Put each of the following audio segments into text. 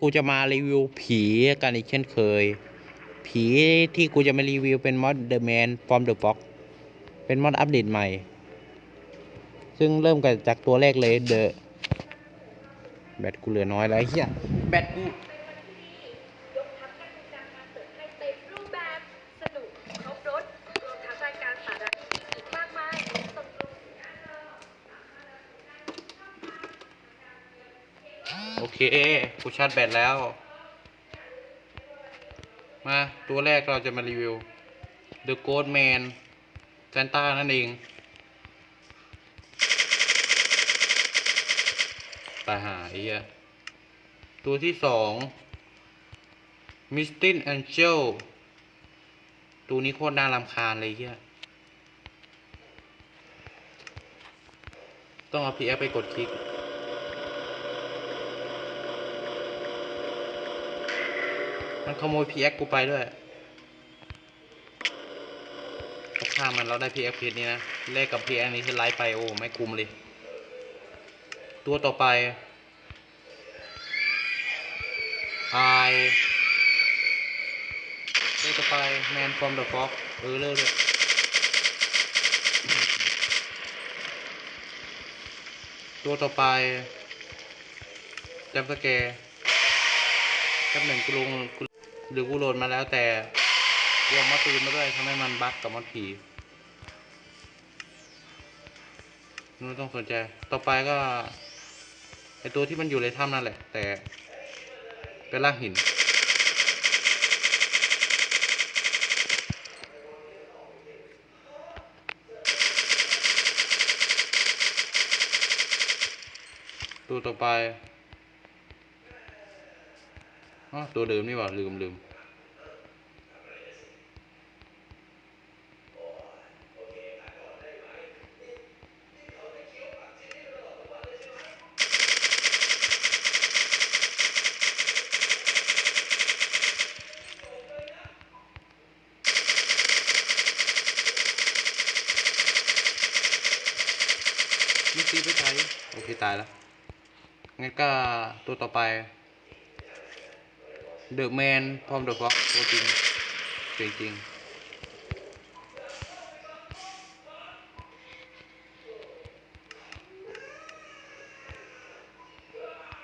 กูจะมารีวิวผีกันอีกเช่นเคย ผีที่กูจะมารีวิวเป็นมอด The Man from the Box เป็นมอดอัปเดตใหม่ ซึ่งเริ่มกันจากตัวแรกเลย The แบตกูเหลือน้อยแล้วเฮียแบตกูทัพนักวิจารณ์มาเสิร์ฟให้เต็มรูปแบบ สนุกครบรถรวมทั้งรายการสาระอีกมากมายส่งตรง โอ เคกูชาร์จแบตแล้ว มาตัวแรกเราจะมารีวิว The Ghost Man แซนต้านั่นเองตาหาไอ้เหี้ยตัวที่สอง Mistin Angel ตัวนี้โคตรน่ารำคาญเลยเหี้ยต้องเอา PF ไปกดคลิก มันขโมย PX กูไปด้วยถ้ามันเราได้ PX เพชรนี้นะแลกกับ PX นี้ที่ไลฟ์ไปโอ้ไม่คุ้มเลย ตัวต่อไป I ตัวต่อไป Man from the Fog เออเลิกเลยตัวต่อไปจัมสแกร์แป๊บหนึ่งกูลงกู รือกูโหลดมาแล้วแต่รวมมอดปืนมาด้วยทำให้มันบั๊กกับมอดผีไม่ต้องสนใจ ต่อไปก็ไอตัวที่มันอยู่ในถ้ำนั่นแหละ แต่เป็นรากหิน ตัวต่อไปอ๋อตัวเดิมนี่หว่าลืมลืม ตีไปไทยโอเคตายแล้ว งั้นก็ตัวต่อไป เดอะแมนพร้อมเดอะฟ็อกตัวจริงจริงจริง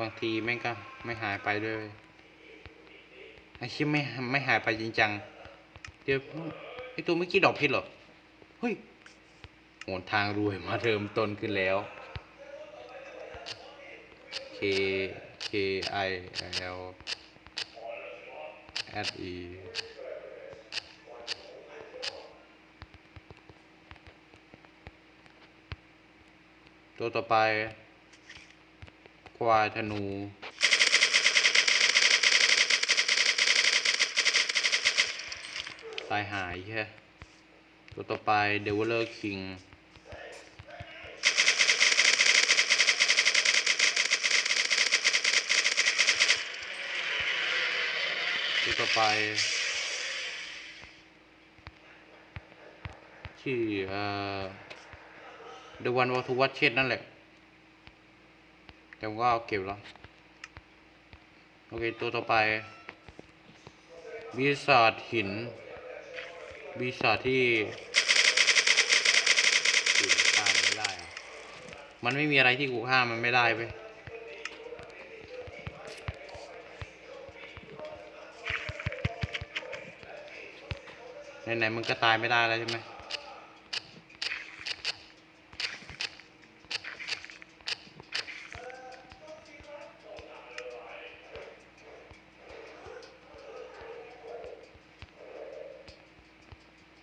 บางทีแม่งก็ไม่หายไปด้วยเวยไอ้ชิไม่ไม่หายไปจริงจัง เดี๋ยวไอ้ตัวเมื่อกี้ดอกพิษเหรอ เฮ้ย หนทางรวยมาเริ่มต้นขึ้นแล้ว K K I L S E ตัวต่อไป ควายธนู ตายหายแค่ตัวต่อไปเดวลเลอร์คิง ตัวต่อไปชื่อเอ่อ The One War to Watch นั่นแหละแต่ผมก็เอาเก็บแล้วโอเค ตัวต่อไปบีศาจหินบีศาจที่กูฆ่ามไม่ได้อะมันไม่มีอะไรที่กูฆ่ามมันไม่ได้ไป ไหนๆมึงก็ตายไม่ได้แล้วใช่ไหม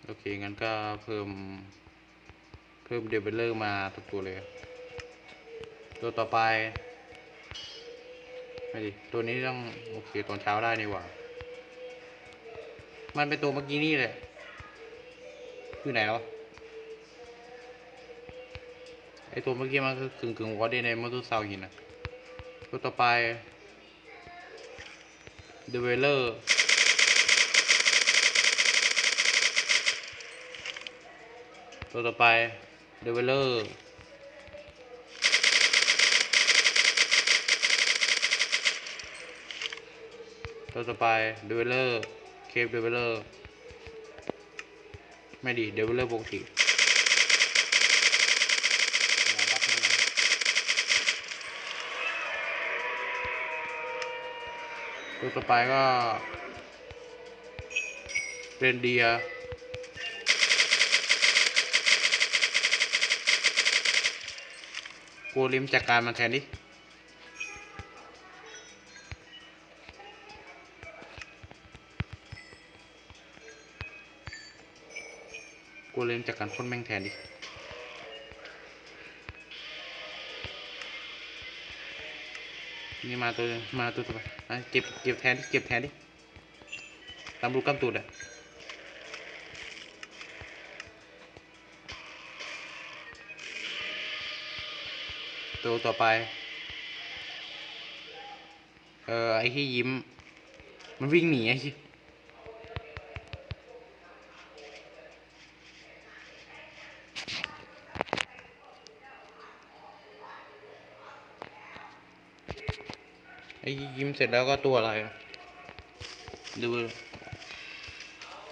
โอเค งั้นก็เพิ่ม เพิ่มเดเวลเลอร์มาตัวตัวเลย ตัวต่อไป ไม่ดิ ตัวนี้ต้อง โอเค ตอนเช้าได้นี่หว่า มันเป็นตัวเมื่อกี้นี่เลย อยู่ไหนวะไอตัวเมื่อกี้มันคือกึ่งกึ่งวอดในมอตอร์ซาวหินนะตัวต่อไปเดเวลเลอร์ตัวต่อไปเดเวลเลอร์ตัวต่อไปเดเวลเลอร์เคปเดเวลเลอร์ ไม่ดีเดเวลเลอร์ปกติตัวต่อไปก็เรนเดียกูริมจัดการมันแทนดิ เล่นจากการพ่นแม่งแทนดินี่มาตัวมาตัวต่อไปเก็บเก็บแทนดิเก็บแทนดิตามรูกำตูดอะตัวต่อไป เออไอ้ที่ยิ้ม มันวิ่งหนีไอ้ที่ ยิ้มเสร็จแล้วก็ตัวอะไร ดู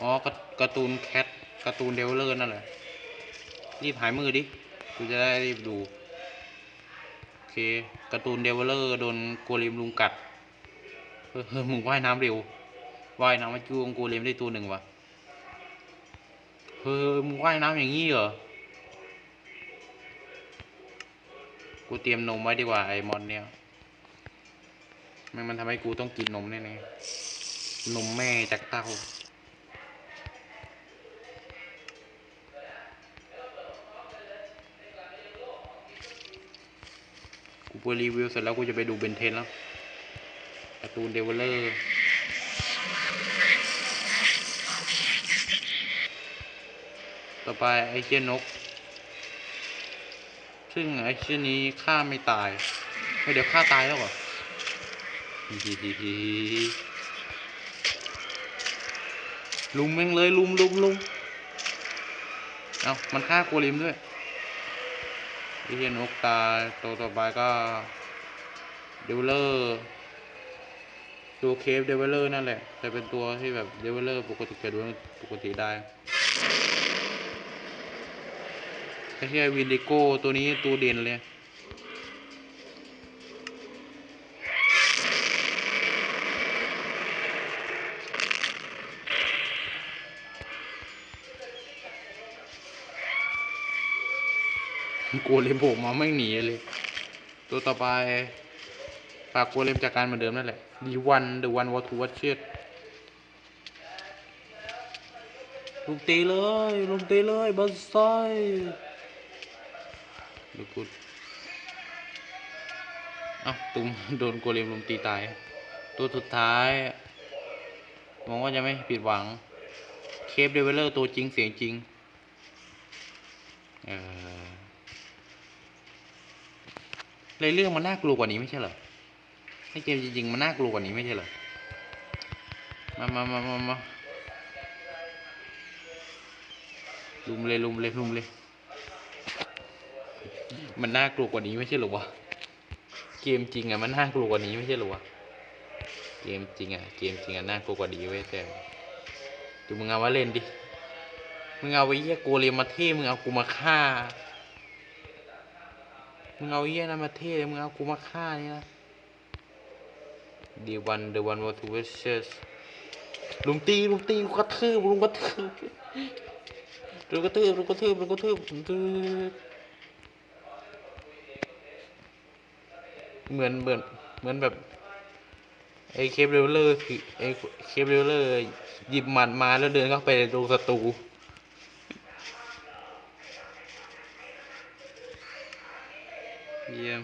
อ๋อการ์การ์ตูนแคทการ์ตูนเดวเลอร์นั่นแหละรีบหายมือดิกูจะได้รีบดู โอเคการ์ตูนเดวเลอร์โดนโกเลมลุงกัดเฮ้ยมึงว่ายน้ำเร็วว่ายน้ำมาจูงโกเลมได้ตัวหนึ่งวะเฮ้ยมึงว่ายน้ำอย่างนี้เหรอกูเตรียมนมไว้ดีกว่าไอ้มอนเนี่ย ม่มันทำให้กูต้องกินนมแน่ๆนมแม่จากเต้ากูไปรีวิวเสร็จแล้วกูจะไปดูเบนเทนแล้วการ์ตูนเดเวลเลอร์ต่อไปไอเชี่ยนก ซึ่งไอเชี่ยนี้ฆ่าไม่ตาย ไม่เดี๋ยวฆ่าตายแล้วเหรอ ลุมแม่งเลยลุมลุมลุมเอามันฆ่าโกลิมด้วยไอ้เหี้ยนกตายตัวต่อไปก็เดเวลเลอร์ตัวเคฟเดเวลเลอร์นั่นแหละ แต่เป็นตัวที่แบบเดเวลเลอร์ปกติเกิดด้วยปกติได้ไอ้เหี้ยวินดิโก้ตัวนี้ตัวเด่นเลย โกเลมโผล่มาไม่หนีเลย ตัวต่อไปฝากโกเลมจากการเหมือนเดิมนั่นแหละดีวันเดวันวอทูวัชเชตลุมตีเลยลุมตีเลยบัสไซดูกูอ้าตุ้มโดนโกเลมลุมตีตาย ตัวสุดท้ายหวังว่าจะไม่ผิดหวัง เคปเดเวลเลอร์ตัวจริงเสียงจริง เออ เลยเรื่องมันน่ากลัวกว่านี้ไม่ใช่เหรอในเกมจริงๆมันน่ากลัวกว่านี้ไม่ใช่เหรอ มามามามามาลุมเลยลุมเลยลุมเลย มันน่ากลัวกว่านี้ไม่ใช่หรอวะ เกมจริงอะมันน่ากลัวกว่านี้ไม่ใช่หรอวะ เกมจริงอะเกมจริงอะน่ากลัวกว่านี้เว้ยแต่ดูมึงเอาว่าเล่นดิ มึงเอาไอ้เหี้ยโกเลมมาเท่มึงเอากูมาฆ่า มึงเอาเหี้ยนมาเท่มึงเอากูมาฆ่านี่นะ The one the one was to wishes ลุมตีลุมตีลุมกระทืบลุมกระทืบลุมกระทืบลุมกระทืบลุมกระทืบลุมกระทืบเหมือนเหมือนเหมือนแบบไอ้เคปเรลเลอร์คือไอ้เคปเรลเลอร์หยิบหมัดมาแล้วเดินเข้าไปในโรงศัตรู เยี่ยม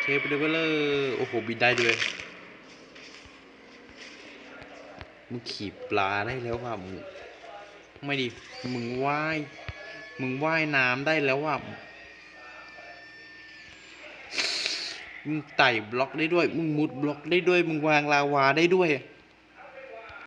เคปเดเวลเลอร์โอ้โห บินได้ด้วย มึงขี่ปลาได้แล้วว่ะมึง ไม่ดิมึงว่าย มึงว่ายน้ำได้แล้วว่ะ มึงไต่บล็อกได้ด้วย มึงมุดบล็อกได้ด้วย มึงวางลาวาได้ด้วย